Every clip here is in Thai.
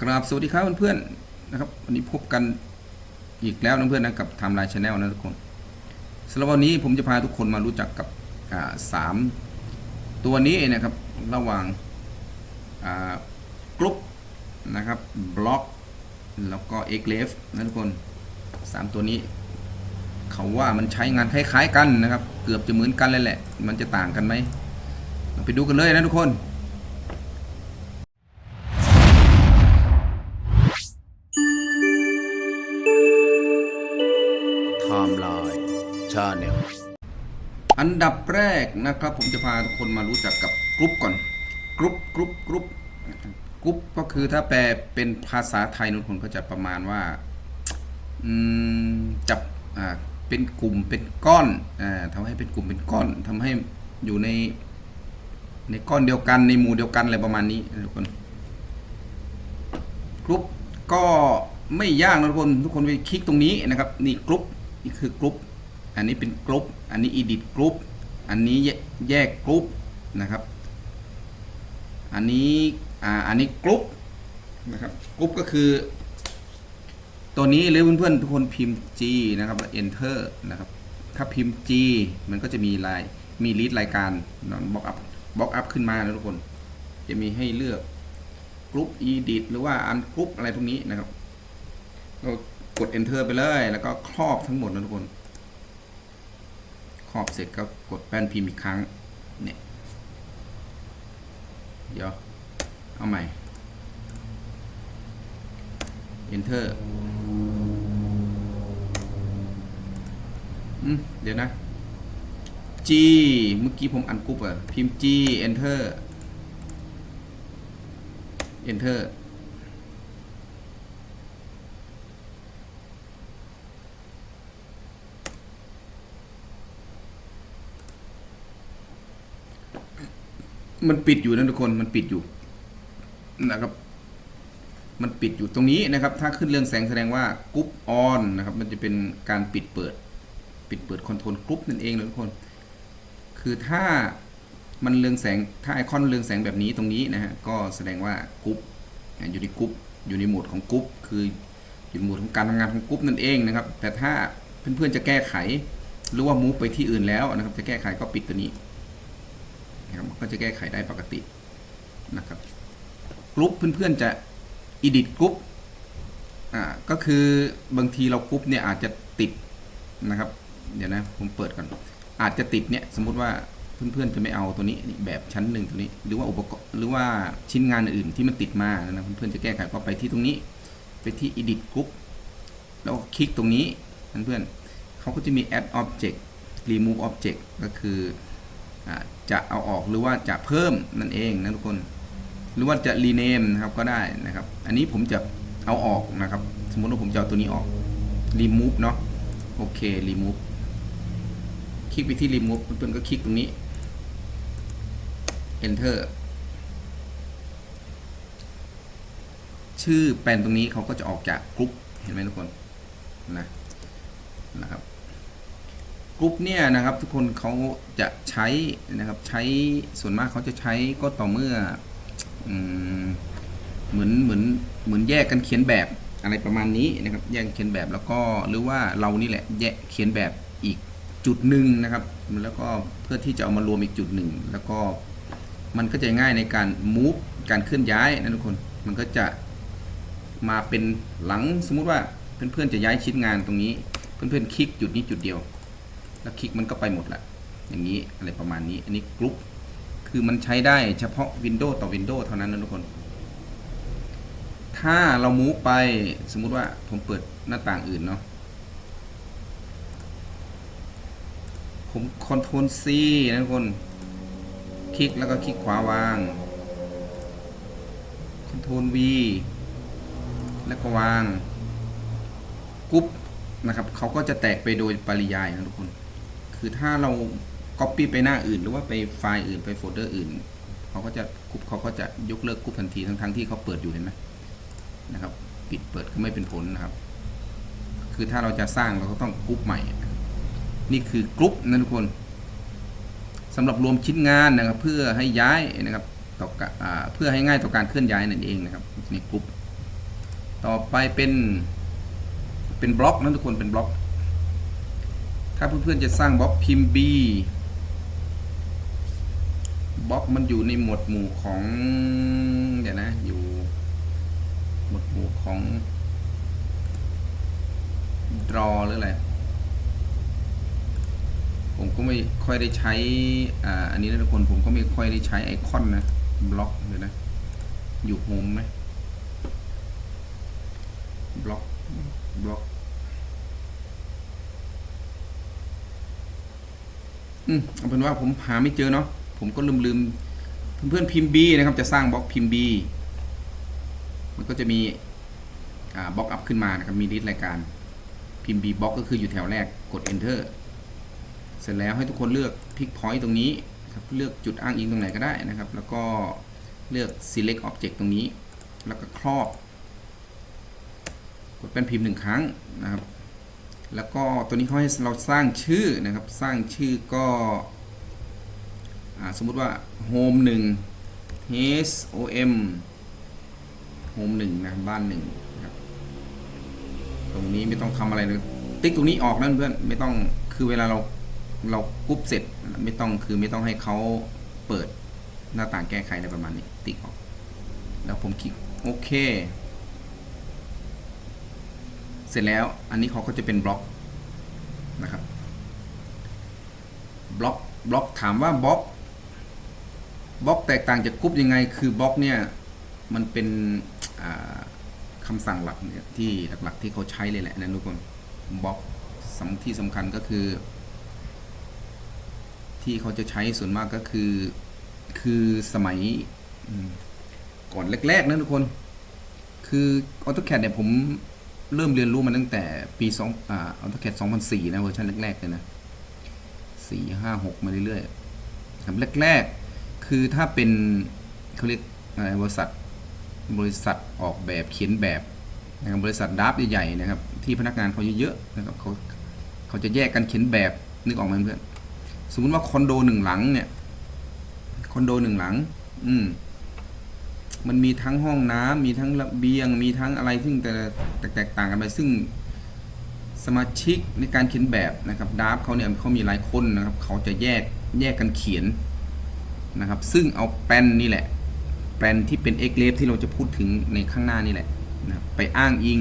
กราบสวัสดีครับเพื่อนๆนะครับวันนี้พบกันอีกแล้วนะเพื่อนนะกับไทม์ไลน์ชาแนลนะทุกคนสำหรับวันนี้ผมจะพาทุกคนมารู้จักกับสามตัวนี้นะครับระหว่างกรุ๊ปนะครับบล็อกแล้วก็เอ็กเลฟนะทุกคนสามตัวนี้ เขาว่ามันใช้งานคล้าย ๆ กันนะครับ เกือบจะเหมือนกันเลยแหละ มันจะต่างกันไหมเราไปดูกันเลยนะทุกคน ไทม์ไลน์ชาแนลอันดับแรกนะครับ ผมจะพาทุกคนมารู้จักกับกรุ๊ปก่อนกรุ๊ปกรุ๊ปกรุ๊ปกรุ๊ปก็คือถ้าแปลเป็นภาษาไทยนุคนก็จะประมาณว่าอืมจับอ่าเป็นกลุ่มเป็นก้อนอ่าทำให้เป็นกลุ่มเป็นก้อนทำให้อยู่ในในก้อนเดียวกันในหมู่เดียวกันอะไรประมาณนี้ทุกคนกรุ๊ปก็ไม่ยากนะทุกคนทุกคนไปคลิกตรงนี้นะครับ นี่กรุ๊ป นี่คือกรุ๊ปอันนี้เป็นกรุ๊ปอันนี้ edit กรุ๊ปอันนี้แยกกรุ๊ปนะครับอันนี้อ่าอันนี้กรุ๊ปนะครับกรุ๊ปก็คือ ตัวนี้หรือเพื่อนๆทุกคนพิมพ์ G นะครับ enter นะครับถ้าพิมพ์ G มันก็จะมีลายมีลิสต์รายการบล็อกอัพบล็อกอัพขึ้นมานะทุกคน จะมีให้เลือกกรุ๊ป edit หรือว่าอันกรุ๊ปอะไรพวกนี้นะครับเรา กด enter ไปเลย แล้วก็ครอบทั้งหมดนะทุกคน ครอบเสร็จก็กดแป้นพิมพ์อีกครั้ง เนี่ย เดี๋ยว เอาใหม่ enter อืมเดี๋ยวนะ G เมื่อกี้ผมอันกรุ๊ปอะพิมพ์ G enter enter มันปิดอยู่นะทุกคนมันปิดอยู่นะครับ มันปิดอยู่ตรงนี้นะครับ ถ้าขึ้นเรื่องแสงแสดงว่ากรุ๊ปออนนะครับ มันจะเป็นการปิดเปิด ปิดเปิดคอนโทรลกรุ๊ปนั่นเองนะทุกคน คือถ้ามันเรืองแสงถ้าไอคอนเรืองแสงแบบนี้ตรงนี้นะฮะก็แสดงว่ากรุ๊ปอยู่ในกรุ๊ปอยู่ในโหมดของกรุ๊ปคืออยู่ในโหมดของการทำงานของกรุ๊ปนั่นเองนะครับ แต่ถ้าเพื่อนๆจะแก้ไข หรือว่ามูฟไปที่อื่นแล้วนะครับ จะแก้ไขก็ปิดตัวนี้ นะครับก็จะแก้ไขได้ปกตินะครับกรุ๊ปเพื่อนๆจะ edit กรุ๊ปอ่าก็คือบางทีเรากรุ๊ปเนี่ยอาจจะติดนะครับ เดี๋ยวนะผมเปิดก่อน อาจจะติดเนี่ยสมมุติว่าเพื่อนๆจะไม่เอาตัวนี้แบบชั้นหนึ่งตัวนี้ หรือว่าอุปกรณ์หรือว่าชิ้นงานอื่นที่มันติดมานะเพื่อนๆจะแก้ไขก็ไปที่ตรงนี้ ไปที่ edit group แล้วคลิกตรงนี้เพื่อนๆเขาก็จะมี add object remove object ก็คือ จะเอาออกหรือว่าจะเพิ่มนั่นเองนะทุกคน หรือว่าจะ rename นะครับก็ได้นะครับ อันนี้ผมจะเอาออกนะครับ สมมติว่าผมจะเอาตัวนี้ออก remove เนาะโอเค remove คลิกไปที่ remove เพื่อนๆก็คลิกตรงนี้ enter ชื่อแปลนตรงนี้เขาก็จะออกจากกรุ๊ปเห็นไหมทุกคนนะนะครับ กรุ๊ปเนี่ยนะครับทุกคนเขาจะใช้นะครับใช้ส่วนมากเขาจะใช้ก็ต่อเมื่ออเหมือนเหมือนเหมือนแยกกันเขียนแบบอะไรประมาณนี้นะครับแยกเขียนแบบแล้วก็หรือว่าเรานี่แหละแยกเขียนแบบอีกจุดหนึ่งนะครับ แล้วก็เพื่อที่จะเอามารวมอีกจุดหนึ่งแล้วก็มันก็จะง่ายในการ move การเคลื่อนย้ายนะทุกคนมันก็จะมาเป็นหลังสมมุติว่าเพื่อนๆจะย้ายชิ้นงานตรงนี้ เพื่อนๆคลิกจุดนี้จุดเดียว แล้วคลิกมันก็ไปหมดละอย่างนี้อะไรประมาณนี้ อันนี้กรุ๊ปคือมันใช้ได้เฉพาะ Windows ต่อ Windows เท่านั้นนะทุกคน ถ้าเรามูฟไปสมมุติว่าผมเปิดหน้าต่างอื่นเนาะผม Ctrl C นะทุกคน คลิกแล้วก็คลิกขวาวาง Ctrl V แล้วก็วางกรุ๊ปนะครับ เขาก็จะแตกไปโดยปริยายนะทุกคน คือถ้าเรา Copy ไปหน้าอื่น หรือว่าไปไฟล์อื่นไปโฟลเดอร์อื่นเขาก็จะกรุ๊ปเขาก็จะยกเลิกกรุ๊ปทันทีทั้งทั้งๆที่เขาเปิดอยู่เห็นไหมนะครับ ปิดเปิดก็ไม่เป็นผลนะครับ คือถ้าเราจะสร้างเราก็ต้องกรุ๊ปใหม่ นี่คือกรุ๊ปนะทุกคนสำหรับรวมชิ้นงานนะครับ เพื่อให้ย้ายนะครับต่อการเพื่อให้ง่ายต่อการเคลื่อนย้ายนั่นเองนะครับในกรุ๊ปต่อไปเป็นเป็นบล็อกนะทุกคนเป็นบล็อก ถ้าเพื่อนๆจะสร้างบล็อกพิมพ์ B บล็อกมันอยู่ในหมวดหมู่ของเดี๋ยวนะ อยู่หมวดหมู่ของ draw หรืออะไร ผมก็ไม่ค่อยได้ใช้อ่าอันนี้นะทุกคนผมก็ไม่ค่อยได้ใช้ไอคอนนะบล็อกเลยนะ อยู่โฮมไหมบล็อกบล็อก อืมเอาเป็นว่าผมหาไม่เจอเนาะผมก็ลืมลืมเพื่อนๆพิมพ์ B นะครับ จะสร้างบล็อกพิมพ์ B มันก็จะมีอ่าบล็อกอัพขึ้นมานะครับมีลิสต์รายการพิมพ์ B บล็อกก็คืออยู่แถวแรกกด enter เสร็จแล้วให้ทุกคนเลือกพิกพอยต์ตรงนี้ครับเลือกจุดอ้างอิงตรงไหนก็ได้นะครับ แล้วก็เลือก select object ตรงนี้ แล้วก็ครอบ กดเป็นพิมพ์หนึ่งครั้งนะครับ แล้วก็ตัวนี้เขาให้เราสร้างชื่อนะครับ สร้างชื่อก็อสมมุติว่า home 1 h o m home 1นะบ้านหนึ่งนะครับตรงนี้ไม่ต้องทำอะไรเลยติ๊กตรงนี้ออกนั่นเพื่อนไม่ต้องคือเวลาเราเรากรุ๊ปเสร็จไม่ต้องคือไม่ต้องให้เขาเปิดหน้าต่างแก้ไขอะไรประมาณนี้ติ๊กออก แล้วผมคลิกโอเค เสร็จแล้วอันนี้เขาก็จะเป็นบล็อกนะครับบล็อกบล็อกถามว่าบล็อกบล็อกแตกต่างจากกรุ๊ปยังไง คือบล็อกเนี่ยมันเป็นอ่าคำสั่งหลักเนี่ยที่หลักๆที่เขาใช้เลยแหละนะทุกคนบล็อกสำที่สำคัญก็คือ ที่เขาจะใช้ส่วนมากก็คือคือสมัยก่อนแรกๆนะทุกคน คือ AutoCAD เนี่ยผม เริ่มเรียนรู้มาตั้งแต่ปี2อ่า AutoCAD 2004 นะเวอร์ชันแรก ๆ เลยนะ 4 5 6 มาเรื่อยๆครับแรก ๆ คือถ้าเป็นเขาเรียกอะไรบริษัทบริษัทออกแบบเขียนแบบนะครับบริษัทดับใหญ่ๆนะครับ ที่พนักงานเขาเยอะๆนะครับเขาเขาจะแยกกันเขียนแบบนึกออกไหมเพื่อนสมมติว่าคอนโดหนึ่งหลังเนี่ยคอนโดหนึ่งหลัง อืม มันมีทั้งห้องน้ำมีทั้งระเบียง มีทั้งอะไรซึ่งแต่แตกต่างกันไปซึ่งสมาชิกในการเขียนแบบนะครับดาฟเขาเนี่ยเขามีหลายคนนะครับเขาจะแยกแยกกันเขียนนะครับ ซึ่งเอาแปนนี่แหละ แปนที่เป็นเอ็กเลฟที่เราจะพูดถึงในข้างหน้านี่แหละนะไปอ้างอิง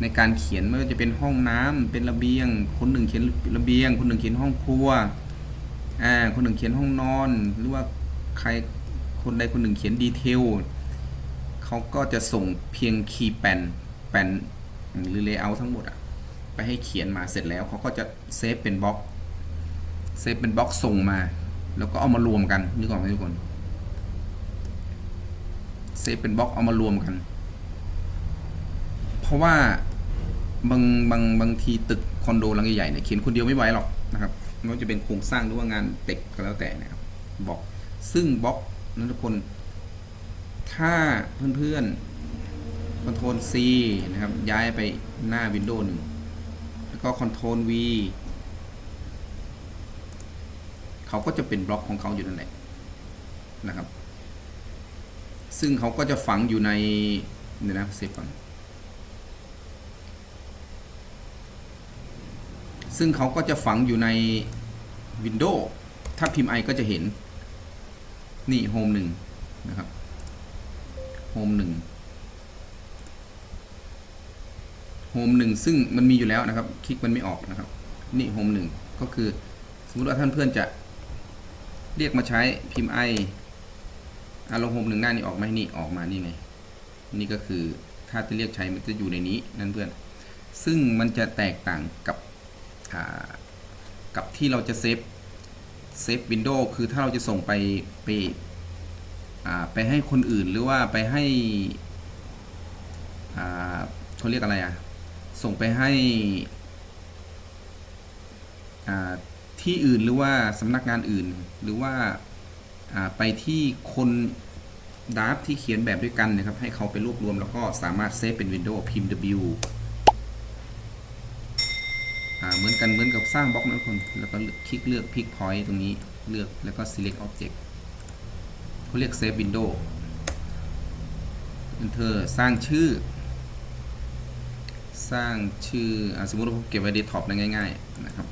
ในการเขียนไม่ว่าจะเป็นห้องน้ำเป็นระเบียง คนหนึ่งเขียนระเบียง คนหนึ่งเขียนห้องครัวอ่าคนหนึ่งเขียนห้องนอน หรือว่าใครคนใดคนหนึ่งเขียนดีเทล เขาก็จะส่งเพียงคีย์แปนแปนหรือเลเยอร์ทั้งหมดอะไปให้เขียนมาเสร็จแล้วเขาก็จะเซฟเป็นบล็อกเซฟเป็นบล็อกส่งมา แล้วก็เอามารวมกันนึกออกไหมทุกคนเซฟเป็นบล็อกเอามารวมกัน เพราะว่าบางบางบางทีตึกคอนโดหลังใหญ่ๆเนี่ยเขียนคนเดียวไม่ไหวหรอกนะครับไม่ว่าจะเป็นโครงสร้างหรือว่างานเต็กก็แล้วแต่นะครับบล็อกซึ่งบล็อกนั้นทุกคน ถ้าเพื่อนๆ Ctrl C นะครับ ย้ายไปหน้า Windows หนึ่ง แล้วก็ Ctrl V เขาก็จะเป็นบล็อกของเขาอยู่นั่นแหละนะครับ ซึ่งเขาก็จะฝังอยู่ในเดี๋ยวนะเซฟก่อนซึ่งเขาก็จะฝังอยู่ใน Windows ถ้าพิมพ์ i ก็จะเห็น นี่ Home หนึ่งนะครับ โฮมหนึ่งโฮมหนึ่งซึ่งมันมีอยู่แล้วนะครับ คลิกมันไม่ออกนะครับ นี่โฮมหนึ่งก็คือสมมติว่าท่านเพื่อนจะเรียกมาใช้พิมพ์ไออาลงโฮมหนึ่งหน้านี้ออกไหมนี่ออกมานี่ไงนี่ก็คือถ้าจะเรียกใช้มันจะอยู่ในนี้นั่นเพื่อน ซึ่งมันจะแตกต่างกับกับที่เราจะเซฟเซฟวินโดว์คือถ้าเราจะส่งไปไป ไปให้คนอื่นหรือว่าไปให้เขาเรียกอะไรอะ ส่งไปให้ที่อื่นหรือว่าสำนักงานอื่น หรือว่าไปที่คนดาฟที่เขียนแบบด้วยกันนะครับ ให้เขาไปรวบรวมแล้วก็สามารถเซฟเป็นวินโดว์พิมพ์ W เหมือนกันเหมือนกับสร้างบล็อกนะทุกคน แล้วก็คลิกเลือก Pick Point ตรงนี้เลือกแล้วก็ Select Object เขาเรียก Save Window Enter สร้างชื่อ สร้างชื่ออสมมติว่าผมเก็บไว้เดสก์ท็อปนะง่ายๆนะครับ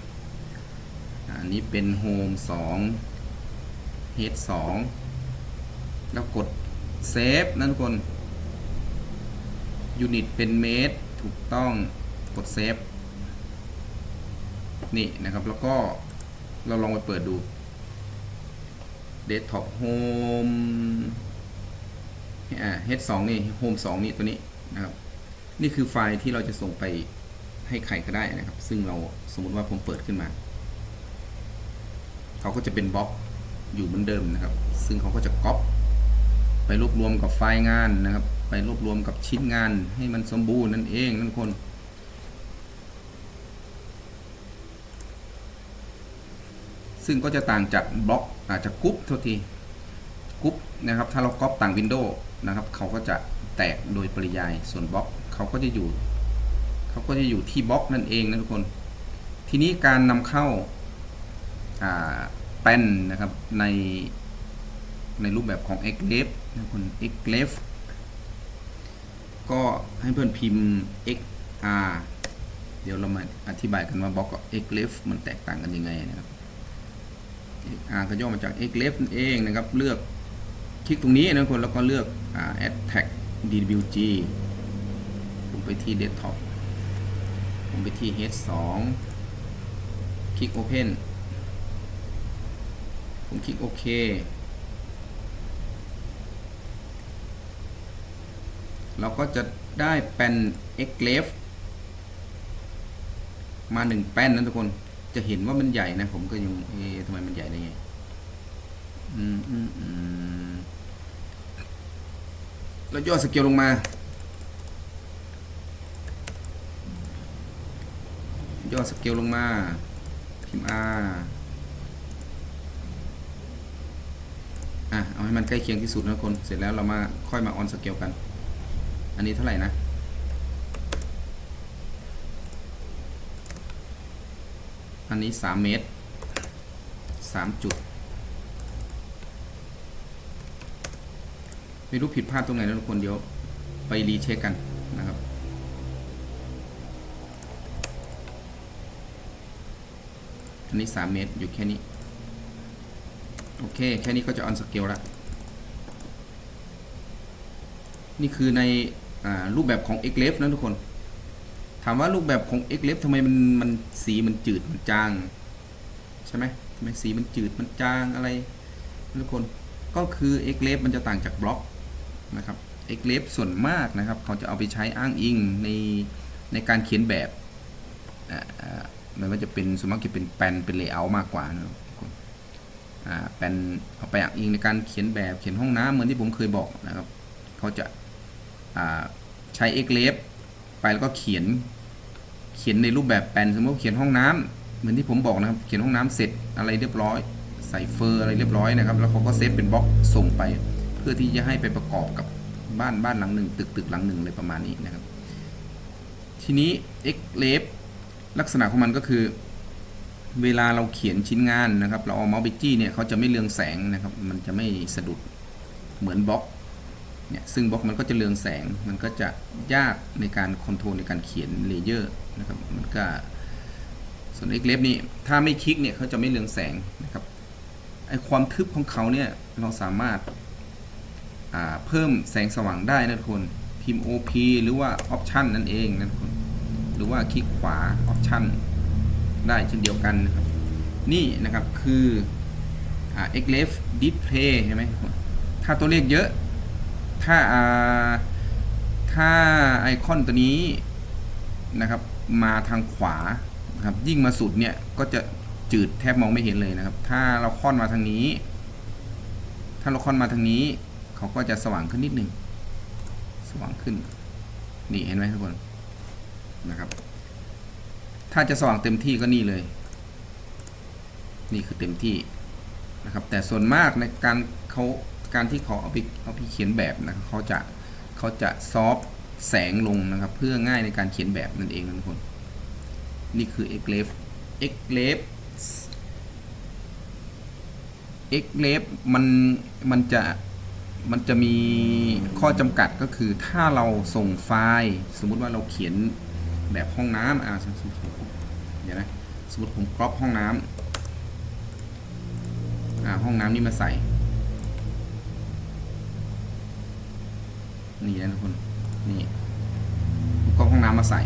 อันนี้เป็น Home 2 Head 2 แล้วกด Save นั่นทุกคน Unit เป็นเมตรถูกต้องกด Save นี่นะครับ แล้วก็เราลองไปเปิดดู Desktop Home อ่า Head 2นี่ Home 2นี่ตัวนี้นะครับ นี่คือไฟล์ที่เราจะส่งไปให้ใครก็ได้นะครับ ซึ่งเราสมมติว่าผมเปิดขึ้นมา เขาก็จะเป็นบล็อกอยู่เหมือนเดิมนะครับ ซึ่งเขาก็จะก๊อปไปรวบรวมกับไฟล์งานนะครับ ไปรวบรวมกับชิ้นงานให้มันสมบูรณ์นั่นเองนั่นคน ซึ่งก็จะต่างจากบล็อกอาจจะกรุ๊ปเท่าทีกรุ๊ปนะครับถ้าเราก๊อปต่างวินโดว์นะครับเขาก็จะแตกโดยปริยายส่วนบล็อกเขาก็จะอยู่เขาก็จะอยู่ที่บล็อกนั่นเองนะทุกคน ทีนี้การนำเข้าแป้นนะครับในในรูปแบบของ x l e f นะคน x l e f ก็ให้เพื่อนพิมพ์ xr เดี๋ยวเรามาอธิบายกันว่าบล็อกกับ x l e f มันแตกต่างกันยังไงนะครับ R ก็ย่อมาจาก x l e f นั่นเองนะครับ เลือกคลิกตรงนี้นะทุกคนแล้วก็เลือก add tag dwg ผมไปที่ desktop ผมไปที่ h 2 คลิก open ผมคลิกโอเค เราก็จะได้แป้น x l e f มาหนึ่งแป้นนะทุกคน จะเห็นว่ามันใหญ่นะ ผมก็ยังเอ๊ะทำไมมันใหญ่ได้ไง อืมอืมอืมแล้วย่อสเกลลงมา ย่อสเกลลงมา พิมพ์ R อะ เอาให้มันใกล้เคียงที่สุดนะคน เสร็จแล้วเรามาค่อยมาออนสเกลกัน อันนี้เท่าไหร่นะ นนี้สามเมตรสามจุด ไม่รู้ผิดพลาดตรงไหนนะทุกคนเดี๋ยวไปรีเช็คกันนะครับ อันนี้ 3 เมตรอยู่แค่นี้ โอเค แค่นี้ก็จะออนสเกลแล้ว นี่คือในอรูปแบบของ x l e f นะทุกคนามว่ารูปแบบของ x l e f ทำไมมันมันสีมันจืดมันจาง ใช่ไหมทำไมสีมันจืดมันจางอะไรทุกคนก็คือ x l e f มันจะต่างจากบล็อกนะครับ x l e f ส่วนมากนะครับ เขาจะเอาไปใช้อ้างอิงในในการเขียนแบบอ่าไม่ว่าจะเป็นสมมติจะเป็นแปนเป็นเลเยอร์มากกว่านะครับทุกคนอ่าแปลนเอาไปอ้างอิงในการเขียนแบบเขียนห้องน้ำเหมือนที่ผมเคยบอกนะครับ เขาจะอ่าใช้ x l e f ไปแล้วก็เขียน เขียนในรูปแบบแปลนสมมติเขียนห้องน้ำเหมือนที่ผมบอกนะครับ เขียนห้องน้ำเสร็จอะไรเรียบร้อย ใส่เฟอร์อะไรเรียบร้อยนะครับ แล้วเขาก็เซฟเป็นบล็อกส่งไป เพื่อที่จะให้ไปประกอบกับบ้านบ้านหลังหนึ่งตึกตึกหลังหนึ่งอะไรประมาณนี้นะครับ ทีนี้ x l e f ลักษณะของมันก็คือ เวลาเราเขียนชิ้นงานนะครับ เราเอาเมาส์ไปจี้เนี่ยเขาจะไม่เรืองแสงนะครับ มันจะไม่สะดุดเหมือนบล็อก เนี่ยซึ่งบล็อกมันก็จะเรืองแสงมันก็จะยากในการคอนโทรลในการเขียนเลเยอร์นะครับมันก็ส่วน x l e f นี่ถ้าไม่คลิกเนี่ยเขาจะไม่เรืองแสงนะครับไอความทึบของเขาเนี่ยเราสามารถาเพิ่มแสงสว่างได้นะทุกคนพิมพ์ OP หรือว่า Option นั่นเองนะทุกคนหรือว่าคลิกขวา Option ได้เช่นเดียวกันนะครับนี่นะครับคืออ x l e f Display ใช่ไหมถ้าตัวเลขเยอะ ถ้าอ่าถ้าไอคอนตัวนี้นะครับ มาทางขวานะครับ ยิ่งมาสุดเนี่ยก็จะจืดแทบมองไม่เห็นเลยนะครับ ถ้าเราค่อนมาทางนี้ ถ้าเราค่อนมาทางนี้ เขาก็จะสว่างขึ้นนิดหนึ่งสว่างขึ้น นี่เห็นไหมทุกคนนะครับ ถ้าจะสว่างเต็มที่ก็นี่เลย นี่คือเต็มที่นะครับ แต่ส่วนมากในการเขา การที่เขาเอาไปเอาไปเขียนแบบนะเขาจะเขาจะซอฟแสงลงนะครับ เพื่อง่ายในการเขียนแบบนั่นเองนะทุกคน นี่คือ x l e f x l e f x l e f มันมันจะมันจะมีข้อจำกัดก็คือถ้าเราส่งไฟล์ สมมุติว่าเราเขียนแบบห้องน้ำอ่าสมมติเดี๋ยวนะสมมติผมกรอบห้องน้ำอ่าห้องน้ำนี่มาใส่ นี่นะทุกคนนี่กรอบห้องน้ำมาใส่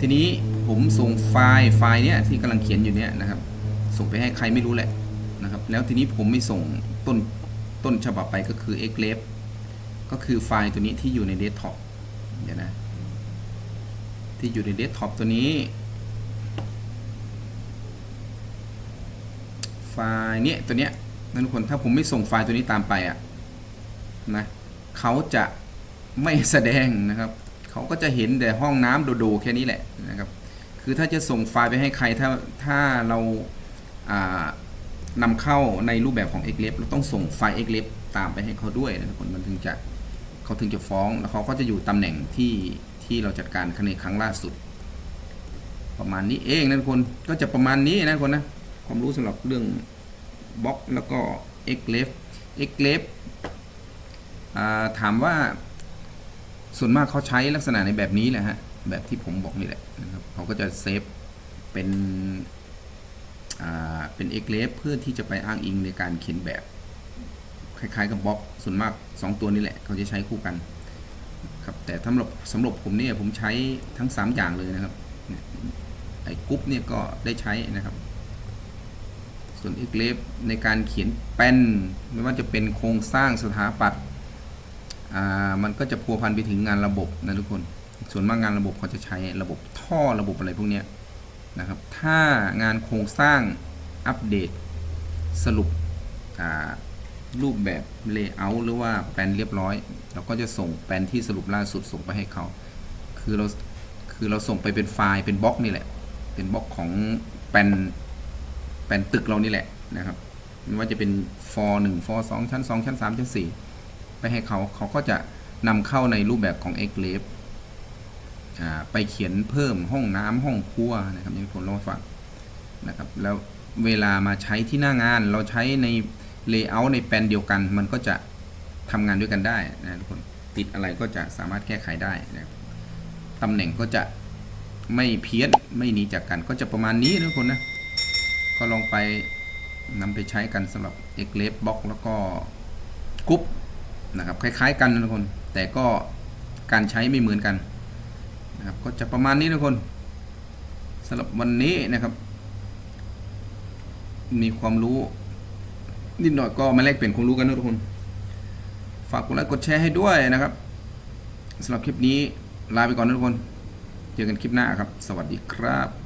ทีนี้ผมส่งไฟล์ไฟล์เนี้ยที่กำลังเขียนอยู่เนี้ยนะครับ ส่งไปให้ใครไม่รู้แหละนะครับ แล้วทีนี้ผมไม่ส่งต้นต้นฉบับไปก็คือ x l a b ก็คือไฟล์ตัวนี้ที่อยู่ในเดสก์ท็อปเดี๋ยวนะ ที่อยู่ในเดสก์ท็อปตัวนี้ ไฟล์เนี้ยตัวเนี้ยนั่นทุกคนถ้าผมไม่ส่งไฟล์ตัวนี้ตามไปอะนะ เขาจะไม่แสดงนะครับ เขาก็จะเห็นแต่ห้องน้ำโดดๆแค่นี้แหละนะครับ คือถ้าจะส่งไฟล์ไปให้ใครถ้าถ้าเรานำเข้าในรูปแบบของ x l e b เราต้องส่งไฟล์ x l e b ตามไปให้เขาด้วยนะทุกคนมันถึงจะเขาถึงจะฟ้องแล้วเขาก็จะอยู่ตำแหน่งที่ที่เราจัดการในครั้งล่าสุด ประมาณนี้เองนะทุกคนก็จะประมาณนี้นะทุกคนนะความรู้สำหรับเรื่องบล็อกแล้วก็ x l e b x l e b อ่า ถามว่าส่วนมากเขาใช้ลักษณะในแบบนี้แหละฮะ แบบที่ผมบอกนี่แหละนะครับเขาก็จะเซฟเป็นเป็น x l e f เพื่อที่จะไปอ้างอิงในการเขียนแบบ คล้ายๆกับบล็อกส่วนมาก 2 ตัวนี้แหละ เขาจะใช้คู่กันครับแต่สำหรับสำหรับผมเนี่ยผมใช้ทั้ง 3 อย่างเลยนะครับไอ้กรุ๊ปเนี่ยก็ได้ใช้นะครับ ส่วน x l e f ในการเขียนแป้นไม่ว่าจะเป็นโครงสร้างสถาปัตย์ มันก็จะพัวพันไปถึงงานระบบนะทุกคน ส่วนมากงานระบบเขาจะใช้ระบบท่อระบบอะไรพวกนี้นะครับ ถ้างานโครงสร้างอัปเดตสรุปรูปแบบเลเยอร์หรือว่าแปลนเรียบร้อย เราก็จะส่งแปลนที่สรุปล่าสุดส่งไปให้เขา คือเราคือเราส่งไปเป็นไฟล์เป็นบล็อกนี่แหละ เป็นบล็อกของแปลนแปลนตึกเรานี่แหละนะครับไม่ว่าจะเป็นฟอร์หนึ่งฟอร์สองชั้นสองชั้นสามชั้นสี่ ไปให้เขาเขาก็จะนำเข้าในรูปแบบของ x l a b อ่าไปเขียนเพิ่มห้องน้ำห้องครัวนะครับอย่างที่ผมเล่าฟังนะครับแล้วเวลามาใช้ที่หน้างานเราใช้ใน layout ในแปลนเดียวกัน มันก็จะทำงานด้วยกันได้นะทุกคนติดอะไรก็จะสามารถแก้ไขได้นะครับตำแหน่งก็จะไม่เพี้ยนไม่หนีจากกันก็จะประมาณนี้นะทุกคนนะก็ลองไปนำไปใช้กันสำหรับ x l a b Box แล้วก็กรุ๊ป นะครับคล้ายๆกันนะทุกคน แต่ก็การใช้ไม่เหมือนกันนะครับก็จะประมาณนี้ทุกคนสำหรับวันนี้นะครับ มีความรู้นิดหน่อยก็มาแลกเปลี่ยนความรู้กันนะทุกคน ฝากกดไลค์กดแชร์ให้ด้วยนะครับสำหรับคลิปนี้ลาไปก่อนนะทุกคน เจอกันคลิปหน้าครับ สวัสดีครับ